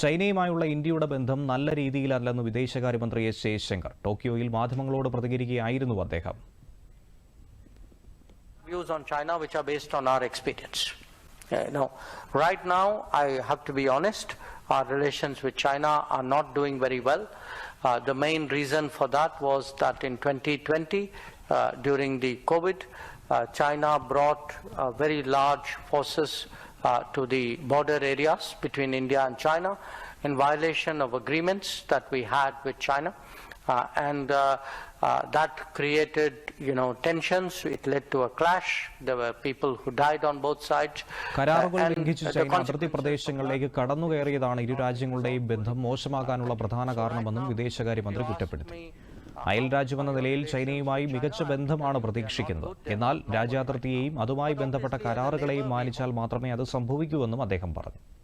ചൈനയുമായുള്ള ഇന്ത്യയുടെ ബന്ധം നല്ല രീതിയിലല്ലെന്ന് വിദേശകാര്യമന്ത്രി എസ് ജയശങ്കർ ടോക്കിയോയിൽ മാധ്യമങ്ങളോട് പ്രതികരിക്കുകയായിരുന്നു അദ്ദേഹം views on China which are based on our experience. Uh, no, right now, I have to be honest, our relations with China are not doing very well. Uh, the main reason for that was that in 2020, uh, during the COVID, uh, China brought uh, very large forces uh, to the border areas between India and China in violation of agreements that we had with China. Uh, and uh, uh, that created, you know, tensions. It led to a clash. There were people who died on both sides. കരാറുകൾ Uh, ലംഘിച്ച് the China അതിർത്തി പ്രദേശങ്ങളിലേക്ക് കടന്നുകയറിയതാണ് ഇരു രാജ്യങ്ങളുടെയും ബന്ധം മോശമാകാനുള്ള പ്രധാന കാരണമെന്നും വിദേശകാര്യമന്ത്രി കുറ്റപ്പെടുത്തി അയൽ രാജ്യമെന്ന നിലയിൽ ചൈനയുമായി മികച്ച ബന്ധമാണ് പ്രതീക്ഷിക്കുന്നത്. എന്നാൽ രാജ്യാതിർത്തിയെയും അതുമായി ബന്ധപ്പെട്ട കരാറുകളെയും മാനിച്ചാൽ മാത്രമേ അത് സംഭവിക്കൂവെന്നും അദ്ദേഹം പറഞ്ഞു.